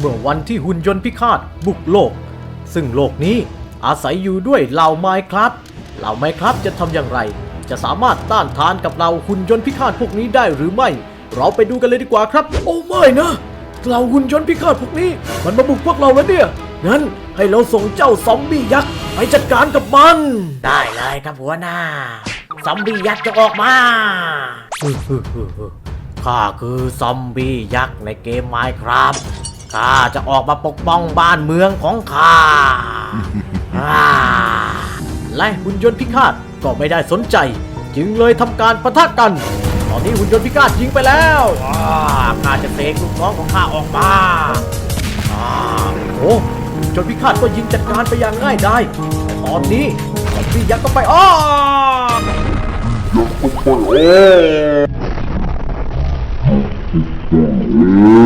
เมื่อวันที่หุ่นยนต์พิฆาตบุกโลก ซึ่งโลกนี้อาศัยอยู่ด้วยเหล่าไมครับเหล่าไมครับจะทำอย่างไร จะสามารถต้านทานกับเราหุ่นยนต์พิฆาตพวกนี้ได้หรือไม่ เราไปดูกันเลยดีกว่าครับ โอ้ไม่นะเหล่าหุ่นยนต์พิฆาตพวกนี้ มันมาบุกพวกเราแล้วเนี่ยงั้นให้เราส่งเจ้าซอมบี้ยักษ์ไปจัดการกับมัน ได้เลยครับหัวหน้าซอมบี้ยักษ์จะออกมาข้าคือซอมบี้ยักษ์ในเกมไมครับ ข้าจะออกมาปกป้องบ้านเมืองของข้าอ่าและหุ่นยนต์พิฆาตก็ไม่ได้สนใจ จึงเลยทำการปะทะกัน ตอนนี้หุ่นยนต์พิฆาตยิงไปแล้วอ่าข้าจะเสกลูกน้องของข้าออกมาอ่าโอ้หุ่นยนต์พิฆาตก็ยิงจัดการไปอย่างง่ายได้แต่ตอนนี้ซอมบี้ยักษ์ก็ไปอ้ออ้อ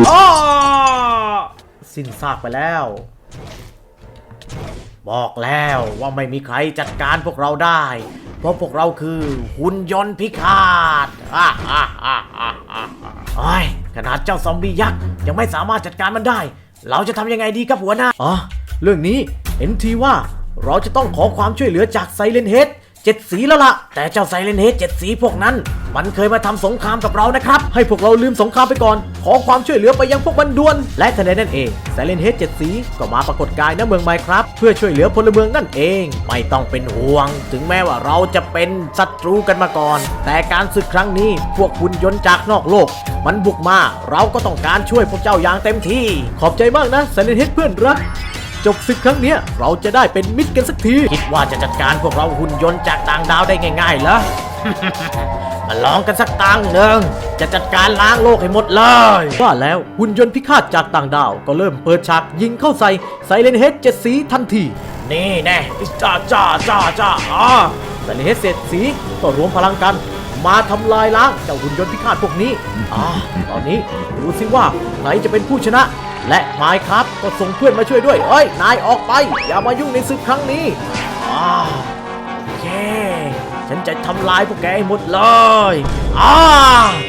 สิ้นซากไปแล้ว บอกแล้วว่าไม่มีใครจัดการพวกเราได้ เพราะพวกเราคือหุ่นยนต์พิฆาตอ่าอ่าอ่าอ่าอ่าขนาดเจ้าซอมบี้ยักษ์ยังไม่สามารถจัดการมันได้ เราจะทำยังไงดีครับหัวหน้า อ๋อ เรื่องนี้เห็นทีว่าเราจะต้องขอความช่วยเหลือจากไซเลนเฮด เจ็ดสีแล้วล่ะ แต่เจ้าไซเลนเฮดเจ็ดสีพวกนั้น มันเคยมาทำสงครามกับเรานะครับ ให้พวกเราลืมสงครามไปก่อน ขอความช่วยเหลือไปยังพวกมันด่วน และทันใดนั่นเองไซเลนเฮดเจ็ดสีก็มาปรากฏกายณเมืองไมครับ เพื่อช่วยเหลือพลเมืองนั่นเอง ไม่ต้องเป็นห่วง ถึงแม้ว่าเราจะเป็นศัตรูกันมาก่อน แต่การศึกครั้งนี้พวกหุ่นยนต์จากนอกโลก มันบุกมาเราก็ต้องการช่วยพวกเจ้าอย่างเต็มที่ ขอบใจมากนะไซเลนเฮดเพื่อนรัก จบศึกครั้งเนี้ยเราจะได้เป็นมิตรกันสักที คิดว่าจะจัดการพวกเราหุ่นยนต์จากต่างดาวได้ง่ายๆเหรอ มาลองกันสักตังหนึ่งจะจัดการล้างโลกให้หมดเลย ว่าแล้วหุ่นยนต์พิฆาตจากต่างดาว ก็เริ่มเปิดฉากยิงเข้าใส่ไซเลนเฮดเจ็ดสีทันที นี่แน่จ้าจ้าจ้าจ้าอ่าไซเลนเฮดเจ็ดสีก็รวมพลังกัน มาทำลายล้างเจ้าหุ่นยนต์พิฆาตพวกนี้อ่าตอนนี้ดูสิว่าใครจะเป็นผู้ชนะ และไมค์ครับก็ส่งเพื่อนมาช่วยด้วยเอ้ยนายออกไป อย่ามายุ่งในศึกครั้งนี้อ่าโอเคฉันจะทำลายพวกแกให้หมดเลยอ่า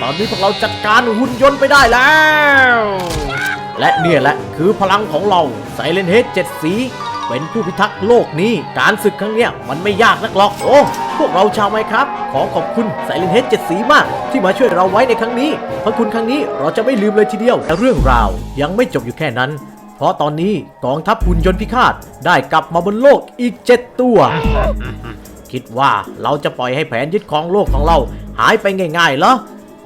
ตอนนี้พวกเราจัดการหุ่นยนต์ไปได้แล้วและเนี่ยแหละคือพลังของเราไซเลนเฮดเจ็ดสี เป็นผู้พิทักษ์โลกนี้ การศึกครั้งเนี้ยมันไม่ยากนักหรอกโอ้ พวกเราชาวไมครับ ขอขอบคุณไซเลนเฮดเจ็ดสีมาก ที่มาช่วยเราไว้ในครั้งนี้พระคุณครั้งนี้เราจะไม่ลืมเลยทีเดียวแต่เรื่องราวยังไม่จบอยู่แค่นั้น เพราะตอนนี้กองทัพหุ่นยนต์พิฆาตได้กลับมาบนโลกอีก7ตัว คิดว่าเราจะปล่อยให้แผนยึดครองโลกของเรา หายไปง่ายๆเหรอ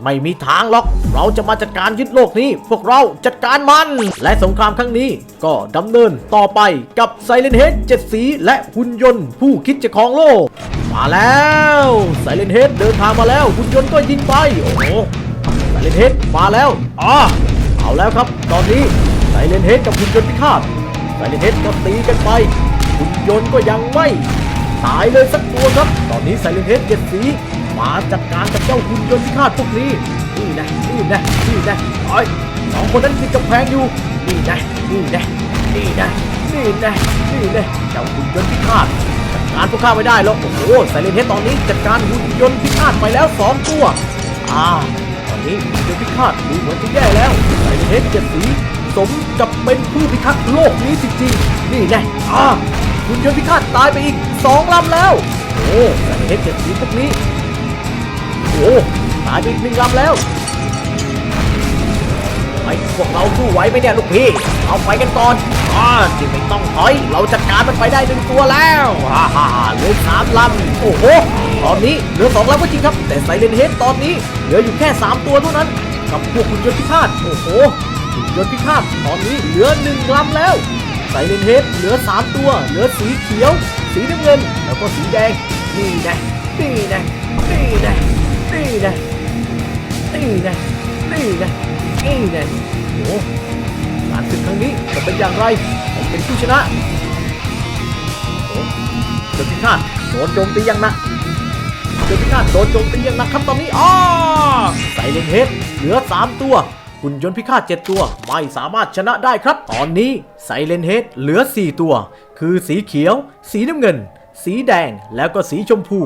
ไม่มีทางหรอก เราจะมาจัดการยึดโลกนี้ พวกเราจัดการมัน และสงครามครั้งนี้ก็ดำเนินต่อไปกับไซเลนเฮดเจ็ดสีและหุ่นยนต์ผู้คิดจะครองโลก มาแล้วไซเลนเฮดเดินทางมาแล้วหุ่นยนต์ก็ยิงไป โอ้โหไซเลนเฮดมาแล้วอ๋อเอาแล้วครับ ตอนนี้ไซเลนเฮดกับหุ่นยนต์พิฆาตไซเลนเฮดก็ตีกันไปหุ่นยนต์ก็ยังไม่ตายเลยสักตัวครับ ตอนนี้ไซเลนเฮดเจ็ดสีมาจัดการกับเจ้าหุ่นยนต์พิฆาตพวกนี้นี่นะนี่นะนี่นะไอ้สองคนนั้นติดกำแพงอยู่นี่นะนี่นะนี่นะนี่นะนี่นะเจ้าหุ่นยนต์พิฆาต การพวกข้าไม่ได้หรอกโอ้โหไซเลนเฮดตอนนี้จัดการหุ่นยนต์พิฆาตไปแล้วสองตัว อ่า ตอนนี้หุ่นยนต์พิฆาตดูเหมือนจะแย่แล้วไซเลนเฮดเจ็ดสีสมกับเป็นผู้พิทักษ์โลกนี้จริงๆ นี่แน่อ่าหุ่นยนต์พิฆาตตายไปอีกสองลำแล้ว โอ้ไซเลนเฮดเจ็ดสีพวกนี้ โอ้ตายไปอีกหนึ่งลำแล้ว พวกเราสู้ไหวไหมเนี่ยลูกพี่ เอาไปกันก่อนอ่าจิไม่ต้องถอย เราจัดการมันไปได้หนึ่งตัวแล้วฮ่าฮ่าเหลือสามลำ โอ้โห ตอนนี้เหลือสองลำก็จริงครับ แต่ไซเลนเฮดตอนนี้เหลืออยู่แค่สามตัวเท่านั้น กับพวกคุณยนต์พิฆาต โอ้โหคุณยนต์พิฆาต ตอนนี้เหลือหนึ่งลำแล้ว ไซเลนเฮดเหลือสามตัว เหลือสีเขียว สีน้ำเงิน แล้วก็สีแดง นี่แน่นี่แน่นี่แน่นี่แน่นี่แน่นี่แนี่แน่โอ้การศึกครั้งนี้จะเป็นอย่างไรผมเป็นผู้ชนะโอ้เจ้าพิฆาตโดนโจมตีอย่างหนักเจ้าพิฆาตโดนโจมตีอย่างหนักครับตอนนี้อ้อไซเลนเฮดเหลือสามตัวหุ่นยนต์พิฆาตเจ็ดตัว ไม่สามารถชนะได้ครับ ตอนนี้ไซเลนเฮดเหลือ 4 ตัว คือสีเขียว สีน้ำเงิน สีแดงแล้วก็สีชมพู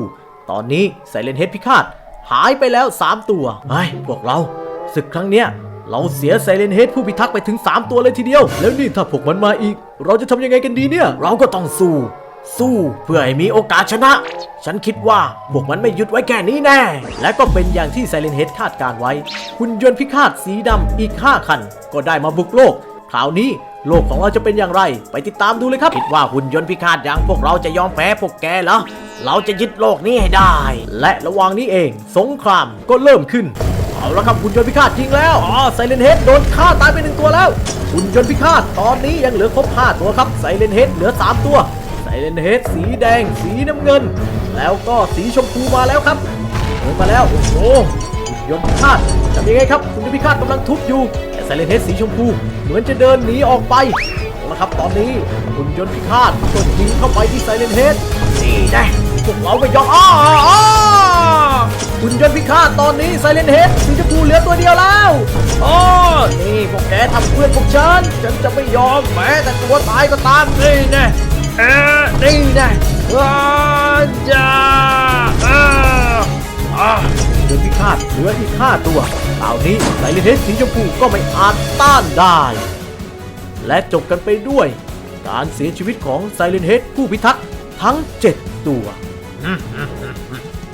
ตอนนี้ไซเลนเฮดพิฆาต หายไปแล้ว 3 ตัวไอ้พวกเราศึกครั้งเนี้ย เราเสียไซเลนเฮดผู้พิทักษ์ไปถึง 3 ตัวเลยทีเดียว แล้วนี่ถ้าพวกมันมาอีก เราจะทำยังไงกันดีเนี่ย เราก็ต้องสู้ สู้เพื่อให้มีโอกาสชนะ ฉันคิดว่าพวกมันไม่หยุดไว้แค่นี้แน่ และก็เป็นอย่างที่ไซเลนเฮดคาดการไว้หุ่นยนต์พิฆาตสีดำอีก5คัน ก็ได้มาบุกโลกคราวนี้โลกของเราจะเป็นอย่างไร ไปติดตามดูเลยครับ คิดว่าหุ่นยนต์พิฆาตอย่างพวกเราจะยอมแพ้พวกแกเหรอเราจะยึดโลกนี้ให้ได้ และระหว่างนี้เอง สงครามก็เริ่มขึ้น เอาละครับหุ่นยนต์พิฆาตยิงแล้วอ๋อไซเลนเฮดโดนฆ่าตายไปหนึ่งตัวแล้วหุ่นยนต์พิฆาตตอนนี้ยังเหลือครบ5ตัวครับไซเลนเฮดเหลือ3ตัวไซเลนเฮดสีแดง สีน้ำเงิน แล้วก็สีชมพูมาแล้วครับเดินมาแล้วโอ้โหหุ่นยนต์พิฆาตทำยังไงครับหุ่นยนต์พิฆาตกำลังทุบอยู่แต่ไซเลนเฮดสีชมพูเหมือนจะเดินหนีออกไปเอาละครับตอนนี้หุ่นยนต์พิฆาตก็ยิงเข้าไปที่ไซเลนเฮดนี่แน่พวกเราไม่ยอมอ้าอ้าหุ่นยนต์พิฆาตตอนนี้ไซเลนเฮดสีชมพูเหลือตัวเดียวแล้วอ๋อนี่พวกแกทำเพื่อนพวกฉัน ฉันจะไม่ยอมแม้แต่ตัวตายก็ตามนี่แน่เออนี่แน่ว้าจ้าเอออะหุ่นยนต์พิฆาตเหลืออีกห้าตัวคราวนี้ไซเลนเฮดสีชมพูก็ไม่อาจต้านได้ และจบกันไปด้วย การเสียชีวิตของไซเลนเฮดผู้พิทักษ์ทั้ง 7 ตัว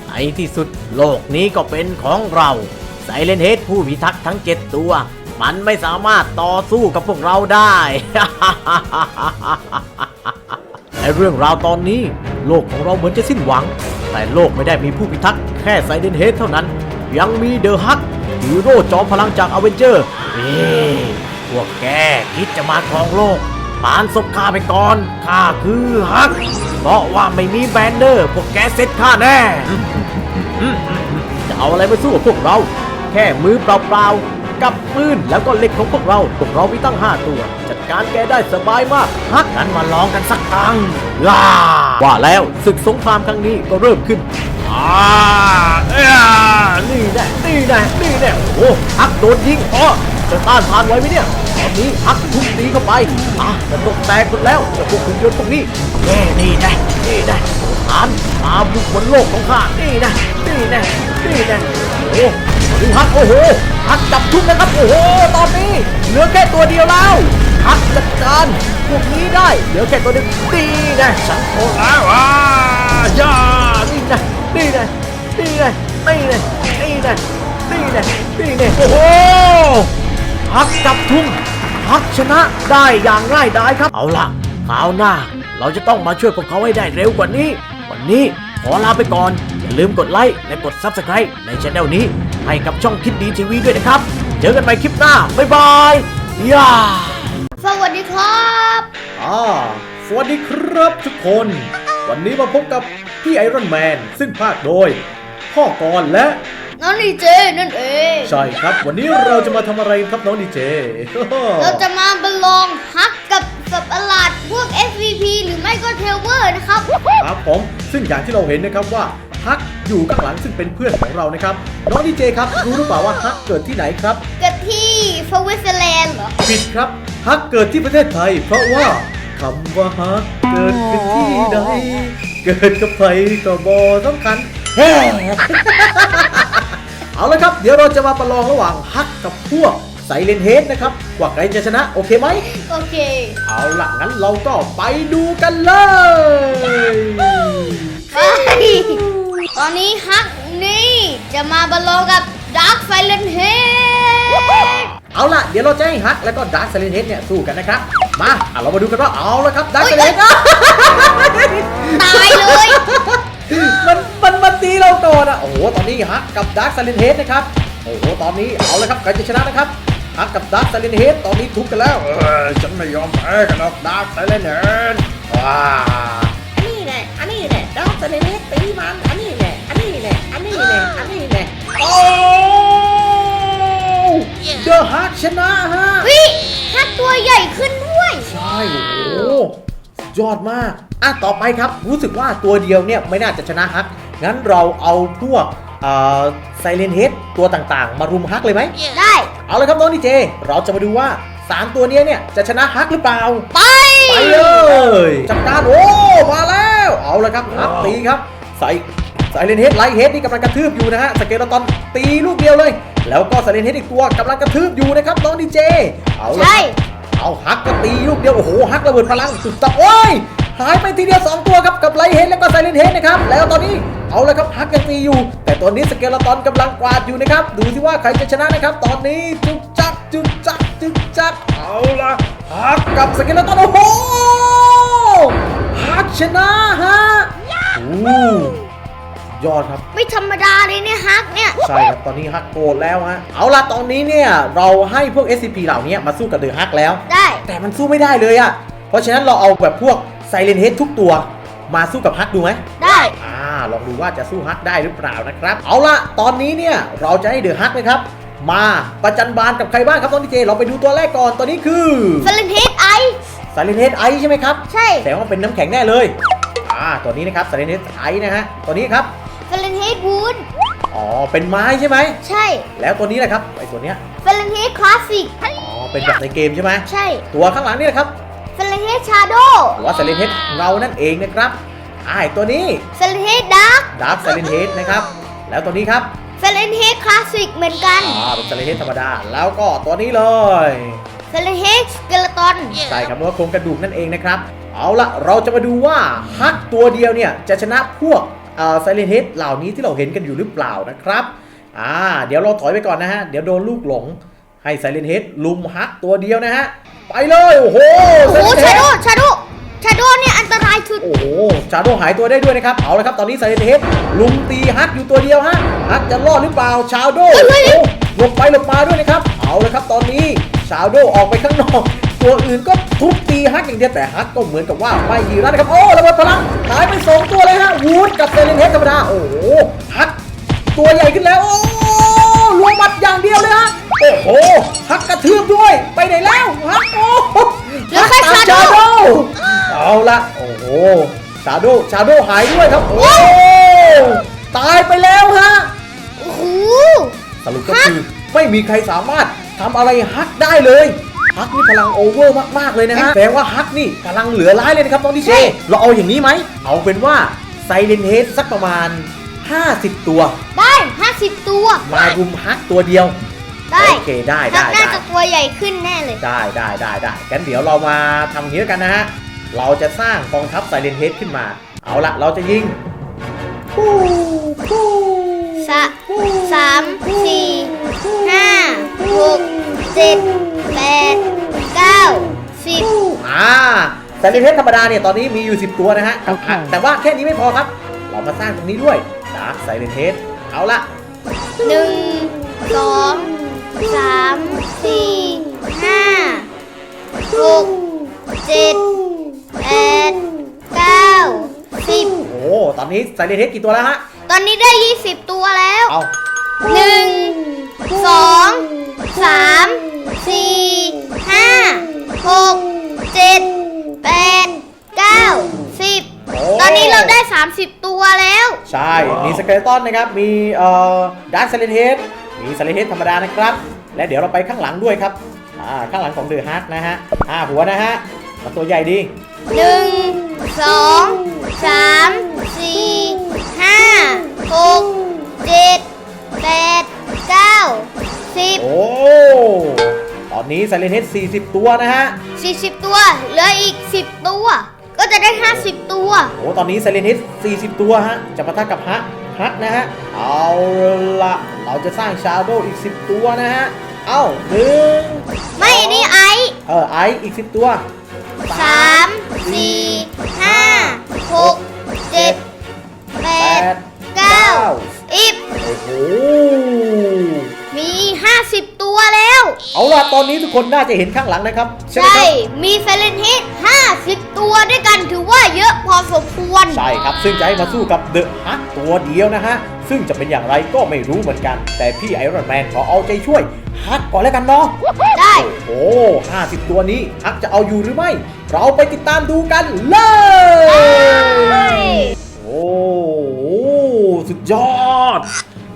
ในที่สุดโลกนี้ก็เป็นของเราไซเลนเฮดผู้พิทักษ์ทั้ง7ตัว มันไม่สามารถต่อสู้กับพวกเราได้และเรื่องราวตอนนี้ โลกของเราเหมือนจะสิ้นหวัง แต่โลกไม่ได้มีผู้พิทักษ์แค่ไซเดนเฮดเท่านั้น ยังมีเดอะฮักฮีโร่จอมพลังจากอเวนเจอร์นี่พวกแกคิดจะมาครองโลก ปานศพข้าไปก่อนข้าคือฮัก เพราะว่าไม่มีแบนเนอร์ พวกแกเสร็จข้าแน่ จะเอาอะไรมาสู้กับพวกเรา แค่มือเปล่าๆ กับปืนแล้วก็เหล็กของพวกเรา พวกเรามีตั้ง5ตัว จัดการแกได้สบายมากฮักงั้นมาลองกันสักตั้งล่าว่าแล้วศึกสงครามครั้งนี้ก็เริ่มขึ้นอ่าเอ้ยนี่แน่นี่แน่นี่แน่โอ้ฮักโดนยิงอ๋อจะต้านทานไหวไหมเนี่ย อนนี้ฮักทุบตีเข้าไปอะจะตกแตกหมดแล้วจ้าพวกหุ่นยนต์พวกนี้เอ้นี่นะนี่นะฐานมาบุกบนโลกของข้านี่นะนี่นะนี่นะโอ้โหดูฮักโอ้โหฮักจับทุกนะครับโอ้โหตอนนี้เหลือแค่ตัวเดียวแล้วฮักจัดการพวกนี้ได้เหลือแค่ตัวเดียวดีนะฉันโอ้แล้วอ่าย่านี่นะนี่นะนี่นะนี่นะนี่นะนี่นะนี่นะโอ้โหฮักจับทุ่ม ฮักชนะได้อย่างง่ายดายครับ เอาล่ะคราวหน้า เราจะต้องมาช่วยพวกเขาให้ได้เร็วกว่านี้ วันนี้ขอลาไปก่อน อย่าลืมกดไลค์และกด Subscribe ในช anel นี้ ให้กับช่องคิดดีทีวีด้วยนะครับ เจอกันใหม่คลิปหน้า บ๊ายบายย่าสวัสดีครับอ่าสวัสดีครับทุกคน วันนี้มาพบกับพี่ไอรอนแมนซึ่งภาคโดย พ่อกรณ์และ น้องดีเจนั่นเองใช่ครับ วันนี้เราจะมาทำอะไรครับน้องดีเจ เราจะมาบรรลองฮักกับสับประหลาดพวก SVP หรือไม่ก็เทลเวอร์นะครับครับผมซึ่งอย่างที่เราเห็นนะครับว่าฮักอยู่ข้างหลังซึ่งเป็นเพื่อนของเรานะครับน้องดีเจครับรู้หรือเปล่าว่าฮักเกิดที่ไหนครับ เกิดที่สวิตเซอร์แลนด์เหรอผิดครับฮักเกิดที่ประเทศไทย เพราะว่าคำว่าฮักเกิดขึ้นที่ใดเกิดกับใครก็บอสำคัญแฮ่ เอาละครับ เดี๋ยวเราจะมาประลองระหว่างฮักกับพวกไซเลนเฮดนะครับว่าใครจะชนะ โอเคไหม โอเค เอาล่ะงั้นเราก็ไปดูกันเลยไปตอนนี้ฮักนี่จะมาบรรลองกับดาร์คไฟเลนเฮดเอาล่ะเดี๋ยวเราจะให้ฮักแล้วก็ดาร์คไซเลนเฮดเนี่ยสู้กันนะครับ มาอะเรามาดูกันว่าเอาละครับดาร์คไซเลนเฮดตายเลย มันมันมา ตีเราก่อนอะโอ้โหตอนนี้ฮักกับดาร์คไซเลนเฮดนะครับโอ้โหตอนนี้เอาละครับใครจะชนะนะครับฮักกับดาร์คไซเลนเฮดตอนนี้ทุบกันแล้วเออฉันไม่ยอมแพ้กันหรอกดาร์คไซเลนเฮดว้าอันนี้แหละอันนี้แหละดอกเซเลเนสตีมันอันนี้แหละอันนี้แหละอันนี้แหละอันนี้แหละโอ้เดอะฮักชนะฮะวิฮักตัวใหญ่ขึ้นด้วยใช่โอ้โหสุด ยอดมากอะต่อไปครับ รู้สึกว่าตัวเดียวเนี่ยไม่น่าจะชนะฮัก งั้นเราเอาพวกไซเลนเฮดตัวต่างๆ มารุมฮักเลยไหม ได้ เอาเลยครับน้องดีเจ เราจะมาดูว่า 3 ตัวเนี้ยเนี่ยจะชนะฮักหรือเปล่า ไป ไปเลย จัดการโอ้ มาแล้ว เอาละครับฮักตีครับใส่ใส่ไซเลนเฮดไลท์เฮดนี่กำลังกระทืบอยู่นะฮะสเกลตอนตีลูกเดียวเลย แล้วก็ไซเลนเฮดอีกตัวกำลังกระทืบอยู่นะครับน้องดีเจ เอาละใช่ เอาฮักก็ตีลูกเดียวโอ้โหฮักระเบิดพลังสุดตับโอ้ยหายไปทีเดียวสองตัวครับกับไลท์เฮดแล้วก็ไซเลนเฮดนะครับแล้วตอนนี้เอาละครับฮักยังตีอยู่ แต่ตอนนี้สเกลตอนกำลังกวาดอยู่นะครับดูสิว่าใครจะชนะนะครับ ตอนนี้จุกจักจุกจักจุกจักเอาละฮักกับสเกลตอนโอ้โหฮักชนะฮะ ยอดครับ ไม่ธรรมดาเลยเนี่ยฮักเนี่ยใช่ครับตอนนี้ฮักโกรธแล้วฮะเอาล่ะตอนนี้เนี่ยเราให้พวก SCP เหล่านี้มาสู้กับเดอะฮักแล้ว ได้ แต่มันสู้ไม่ได้เลยอะเพราะฉะนั้นเราเอาแบบพวกไซเลนเฮดทุกตัว มาสู้กับฮักดูไหมได้อ่าลองดูว่าจะสู้ฮักได้หรือเปล่านะครับ เอาล่ะตอนนี้เนี่ยเราจะให้เดอะฮักนะครับมาประจันบานกับใครบ้างครับตอนนี้เจเราไปดูตัวแรกก่อนตัวนี้คือเฟลนเฮดไอไซเลนเฮดไอใช่ไหมครับใช่แต่ว่าเป็นน้ำแข็งแน่เลยอ่าตัวนี้นะครับไซเลนเฮดไอนะฮะตัวนี้ครับ เฟลนเฮดวูดอ๋อ เป็นไม้ใช่ไหม ใช่ แล้วตัวนี้แหละครับ ไอตัวเนี้ย เฟลนเฮดคลาสสิก อ๋อ เป็นแบบในเกมใช่ไหม ใช่ ตัวข้างหลังนี่นะครับเฟลนเฮดชาโดหรือว่าไซเลนเฮดเงานั่นเองนะครับอ่าไอ้ตัวนี้เฟลนเฮดดาร์กดาร์ s ไซเลนเฮดนะครับ แล้วตัวนี้ครับ เฟลนเฮดคลาสสิกเหมือนกัน อ่า เป็นไซเลนเฮดธรรมดา แล้วก็ตัวนี้เลย เฟลนเฮดสเกเลตอน ใช่ครับว่าโครงกระดูกนั่นเองนะครับ เอาละเราจะมาดูว่าฮักตัวเดียวเนี่ยจะชนะพวก ไซเลนเฮดเหล่านี้ที่เราเห็นกันอยู่หรือเปล่านะครับอ่าเดี๋ยวเราถอยไปก่อนนะฮะ เดี๋ยวโดนลูกหลง ให้ไซเลนเฮดลุมฮักตัวเดียวนะฮะ ไปเลย โอ้โหโอ้โห Silent ชา Head โดชาโดชาโดเนี่ยอันตรายสุด โอ้โหชาโดหายตัวได้ด้วยนะครับ เอาละครับ ตอนนี้ไซเลนเฮดลุมตีฮักอยู่ตัวเดียวฮะฮักจะรอดหรือเปล่า ชาโดเฮ้ยเฮ้ยหลบไปหลบมาด้วยนะครับ เอาละครับ ตอนนี้ชาโดออกไปข้างนอก ตัวอื่นก็ทุบตีฮักอย่างเดียวแต่ฮักก็เหมือนกับว่าไม่ยีรัดนะครับโอ้ระเบิดพลังหายไปสองตัวเลยฮะวูดกับไซเลนเฮดธรรมดาโอ้โหฮักตัวใหญ่ขึ้นแล้วโอ้ลวงหมัดอย่างเดียวเลยฮะโอ้โหฮักกระทืบด้วยไปไหนแล้วฮักโอ้โหเหลือแค่ฮักตาม Shadow เอาละโอ้โหชาโดชาโดหายด้วยครับโอ้ตายไปแล้วฮะโอ้โหสรุปก็คือไม่มีใครสามารถทำอะไรฮักได้เลย ฮักนี่พลังโอเวอร์มากๆเลยนะฮะแปลว่าฮักนี่พลังเหลือร้ายเลยนะครับน้องดิเจเราเอาอย่างนี้ไหมเอาเป็นว่าไซเลนเฮดสักประมาณ 50 ตัว ได้ 50 ตัวมารุมฮักตัวเดียว ได้โอเคได้ฮัได้กน่าได้จะตัวใหญ่ขึ้นแน่เลย ได้ได้ได้ได้กันเดี๋ยวเรามาทำอย่างนี้แล้วกันนะฮะเราจะสร้างกองทัพไซเลนเฮดขึ้นมา เอาละเราจะยิงสะสามสี่ห้าหกเจ็ดแป ดเก้าสิบอ่าไซเลนเฮดธรรมดาเนี่ยตอนนี้มีอยู่ 10 ตัวนะฮะ โอเคอะแต่ว่าแค่นี้ไม่พอครับ เรามาสร้างตรงนี้ด้วยดาร์คไซเลนเฮดเอาละหนึ่งสองสามสี่ห้าหกเจ็ดแปดเก้าสิบโอ้ตอนนี้ไซเลนเฮดกี่ตัวแล้วฮะ ตอนนี้ได้20ตัวแล้วเอาหนึ่งสองสามสี่ห้า หกเจ็ดแปดเก้าสิบโอ้ตอนนี้เราได้ 30 ตัวแล้ว ใช่ มีสเกเลตอนนะครับ มีเอ่อดาร์คไซเลนเฮดมีไซเลนเฮดธรรมดานะครับ และเดี๋ยวเราไปข้างหลังด้วยครับ อ่า ข้างหลังของเดอะฮักนะฮะห้าหัวนะฮะมันตัวใหญ่ดีหนึ่งสองสามสี่ห้าหก นี้ไซเลนเฮด40 ตัวนะฮะ 40 ตัว เหลืออีก 10 ตัว ก็จะได้ 50 ตัว โอ้ตอนนี้ไซเลนเฮด40 ตัวฮะ จะปะทะกับฮะฮะนะฮะ เอาละเราจะสร้างชาโดอีก 10 ตัวนะฮะ เอ้าหนึ่งไม่นี่ไอเออไออีก 10 ตัว 3 4 5 6 7 8 ตอนนี้ทุกคนน่าจะเห็นข้างหลังนะครับ ใช่ไหมใช่ ครับมีเฟรนเฮดห้าสิบตัวด้วยกันถือว่าเยอะพอสมควรใช่ครับ ซึ่งจะให้มาสู้กับเดอะฮักตัวเดียวนะฮะ ซึ่งจะเป็นอย่างไรก็ไม่รู้เหมือนกัน แต่พี่ไอรอนแมนขอเอาใจช่วยฮักก่อนแล้วกันเนาะ ได้ โอ้ห้าสิบตัวนี้ฮักจะเอาอยู่หรือไม่ เราไปติดตามดูกันเลไปยโอ้โหสุดยอด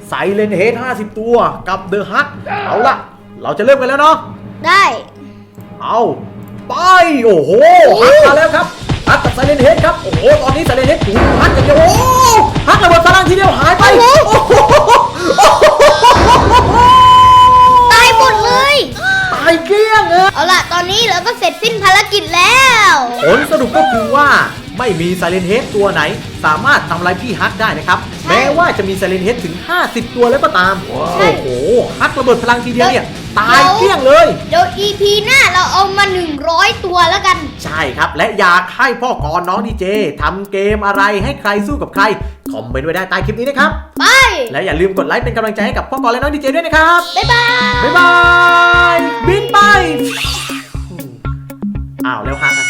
ไซเลนเฮด50 ตัวกับเดอะฮักเอาละ เราจะเริ่มกันแล้วเนาะ ได้ เอาไป โอ้โหฮักมาแล้วครับฮักกับไซเลนเฮดครับ โอ้โห ตอนนี้ไซเลนเฮดถูกฮักอย่างเดียวโอ้โหฮักระเบิดพลังทีเดียวหายไป โอ้โหตายหมดเลย ตายเกลี้ยงเลยเอาล่ะ ตอนนี้เราก็เสร็จสิ้นภารกิจแล้ว ผลสรุปก็คือว่าไม่มีไซเลนเฮดตัวไหน สามารถทำลายพี่ฮักได้นะครับใช่แม้ว่าจะมีไซเลนเฮดถึง 50 ตัวแล้วก็ตามใช่โอ้โหฮักระเบิดพลังทีเดียวเนี่ย ตายเกลี้ยงเลย เดี๋ยว EP หน้าเราเอามา 100 ตัวแล้วกัน ใช่ครับ และอยากให้พ่อกอน้องดีเจทำเกมอะไรให้ใครสู้กับใคร คอมเมนต์ไว้ได้ใต้คลิปนี้นะครับ ไป และอย่าลืมกดไลค์เป็นกำลังใจให้กับพ่อกรและน้องดีเจด้วยนะครับ บ๊ายบาย บ๊ายบาย บินไป อ้าวแล้วฮะกัน